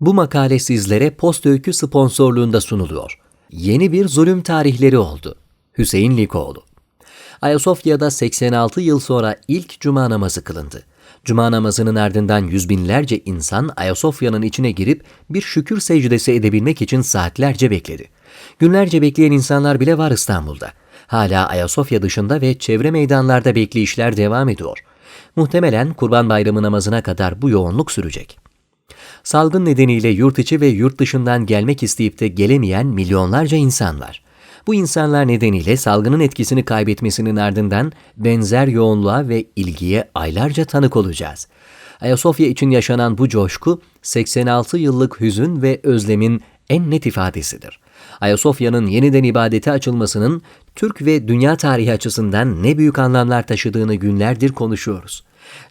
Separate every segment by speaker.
Speaker 1: Bu makale sizlere Post Öykü sponsorluğunda sunuluyor. Yeni bir zulüm tarihleri oldu. Hüseyin Likoğlu Ayasofya'da 86 yıl sonra ilk cuma namazı kılındı. Cuma namazının ardından yüz binlerce insan Ayasofya'nın içine girip bir şükür secdesi edebilmek için saatlerce bekledi. Günlerce bekleyen insanlar bile var İstanbul'da. Hala Ayasofya dışında ve çevre meydanlarda bekleyişler devam ediyor. Muhtemelen Kurban Bayramı namazına kadar bu yoğunluk sürecek. Salgın nedeniyle yurt içi ve yurt dışından gelmek isteyip de gelemeyen milyonlarca insan var. Bu insanlar nedeniyle salgının etkisini kaybetmesinin ardından benzer yoğunluğa ve ilgiye aylarca tanık olacağız. Ayasofya için yaşanan bu coşku 86 yıllık hüzün ve özlemin en net ifadesidir. Ayasofya'nın yeniden ibadete açılmasının Türk ve dünya tarihi açısından ne büyük anlamlar taşıdığını günlerdir konuşuyoruz.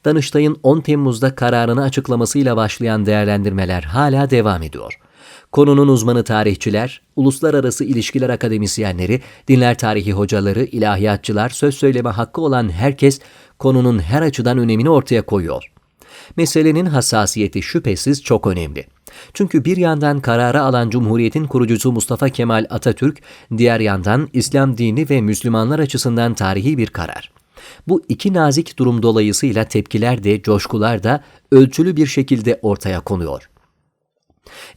Speaker 1: Danıştay'ın 10 Temmuz'da kararını açıklamasıyla başlayan değerlendirmeler hala devam ediyor. Konunun uzmanı tarihçiler, uluslararası ilişkiler akademisyenleri, dinler tarihi hocaları, ilahiyatçılar, söz söyleme hakkı olan herkes konunun her açıdan önemini ortaya koyuyor. Meselenin hassasiyeti şüphesiz çok önemli. Çünkü bir yandan kararı alan Cumhuriyet'in kurucusu Mustafa Kemal Atatürk, diğer yandan İslam dini ve Müslümanlar açısından tarihi bir karar. Bu iki nazik durum dolayısıyla tepkiler de coşkular da ölçülü bir şekilde ortaya konuyor.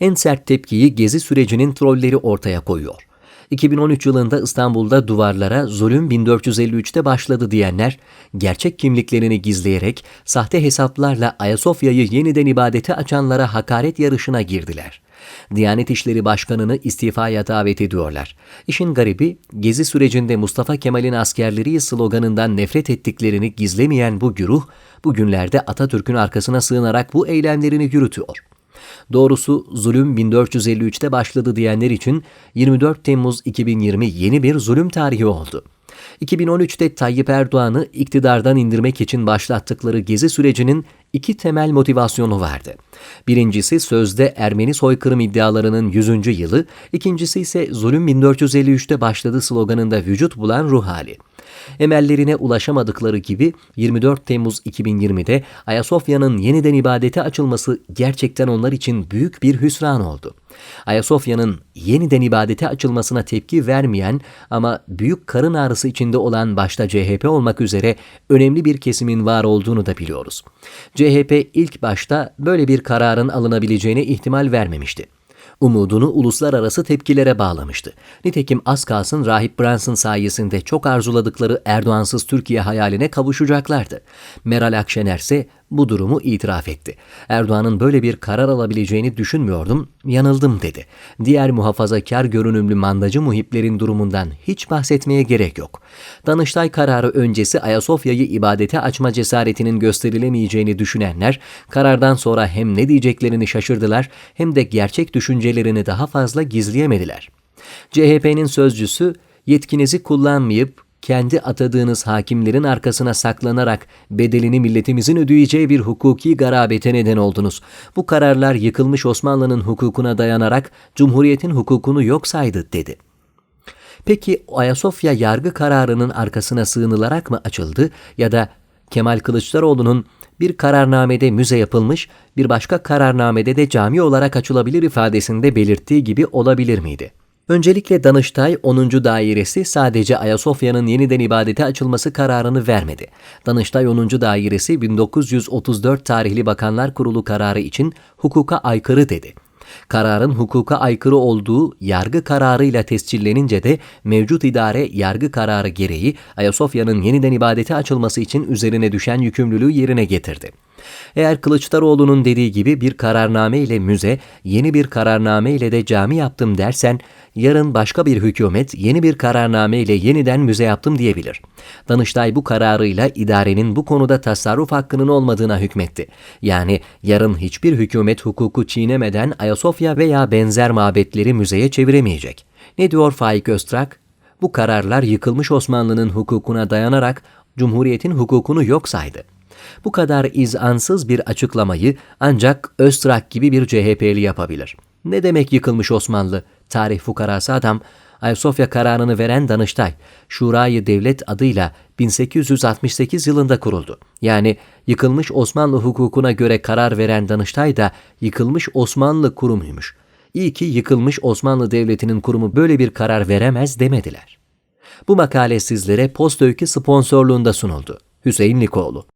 Speaker 1: En sert tepkiyi gezi sürecinin trolleri ortaya koyuyor. 2013 yılında İstanbul'da duvarlara zulüm 1453'te başladı diyenler, gerçek kimliklerini gizleyerek sahte hesaplarla Ayasofya'yı yeniden ibadete açanlara hakaret yarışına girdiler. Diyanet İşleri Başkanı'nı istifaya davet ediyorlar. İşin garibi, gezi sürecinde Mustafa Kemal'in askerleri sloganından nefret ettiklerini gizlemeyen bu güruh, bugünlerde Atatürk'ün arkasına sığınarak bu eylemlerini yürütüyor. Doğrusu zulüm 1453'te başladı diyenler için 24 Temmuz 2020 yeni bir zulüm tarihi oldu. 2013'te Tayyip Erdoğan'ı iktidardan indirmek için başlattıkları gezi sürecinin iki temel motivasyonu vardı. Birincisi sözde Ermeni soykırım iddialarının 100. yılı, ikincisi ise zulüm 1453'te başladı sloganında vücut bulan ruh hali. Emellerine ulaşamadıkları gibi 24 Temmuz 2020'de Ayasofya'nın yeniden ibadete açılması gerçekten onlar için büyük bir hüsran oldu. Ayasofya'nın yeniden ibadete açılmasına tepki vermeyen ama büyük karın ağrısı içinde olan başta CHP olmak üzere önemli bir kesimin var olduğunu da biliyoruz. CHP ilk başta böyle bir kararın alınabileceğine ihtimal vermemişti umudunu uluslararası tepkilere bağlamıştı. Nitekim az kalsın Rahip Brunson sayesinde çok arzuladıkları Erdoğansız Türkiye hayaline kavuşacaklardı. Meral Akşener ise bu durumu itiraf etti. Erdoğan'ın böyle bir karar alabileceğini düşünmüyordum, yanıldım dedi. Diğer muhafazakar görünümlü mandacı muhiplerin durumundan hiç bahsetmeye gerek yok. Danıştay kararı öncesi Ayasofya'yı ibadete açma cesaretinin gösterilemeyeceğini düşünenler, karardan sonra hem ne diyeceklerini şaşırdılar hem de gerçek düşüncelerini daha fazla gizleyemediler. CHP'nin sözcüsü, yetkinizi kullanmayıp kendi atadığınız hakimlerin arkasına saklanarak bedelini milletimizin ödeyeceği bir hukuki garabete neden oldunuz. Bu kararlar yıkılmış Osmanlı'nın hukukuna dayanarak Cumhuriyet'in hukukunu yok saydı dedi. Peki Ayasofya yargı kararının arkasına sığınılarak mı açıldı ya da Kemal Kılıçdaroğlu'nun bir kararnamede müze yapılmış, bir başka kararnamede de cami olarak açılabilir ifadesinde belirttiği gibi olabilir miydi? Öncelikle Danıştay 10. Dairesi sadece Ayasofya'nın yeniden ibadete açılması kararını vermedi. Danıştay 10. Dairesi 1934 tarihli Bakanlar Kurulu kararı için hukuka aykırı dedi. Kararın hukuka aykırı olduğu yargı kararıyla tescillenince de mevcut idare yargı kararı gereği Ayasofya'nın yeniden ibadete açılması için üzerine düşen yükümlülüğü yerine getirdi. Eğer Kılıçdaroğlu'nun dediği gibi bir kararname ile müze, yeni bir kararname ile de cami yaptım dersen, yarın başka bir hükümet yeni bir kararname ile yeniden müze yaptım diyebilir. Danıştay bu kararıyla idarenin bu konuda tasarruf hakkının olmadığına hükmetti. Yani yarın hiçbir hükümet hukuku çiğnemeden Ayasofya veya benzer mabetleri müzeye çeviremeyecek. Ne diyor Faik Öztrak? Bu kararlar yıkılmış Osmanlı'nın hukukuna dayanarak Cumhuriyet'in hukukunu yok saydı. Bu kadar izansız bir açıklamayı ancak Öztrak gibi bir CHP'li yapabilir. Ne demek yıkılmış Osmanlı? Tarih fukarası adam Ayasofya kararını veren Danıştay, Şurayı Devlet adıyla 1868 yılında kuruldu. Yani yıkılmış Osmanlı hukukuna göre karar veren Danıştay da yıkılmış Osmanlı kurumuymuş. İyi ki yıkılmış Osmanlı Devleti'nin kurumu böyle bir karar veremez demediler. Bu makale sizlere Post Öykü sponsorluğunda sunuldu. Hüseyin Likoğlu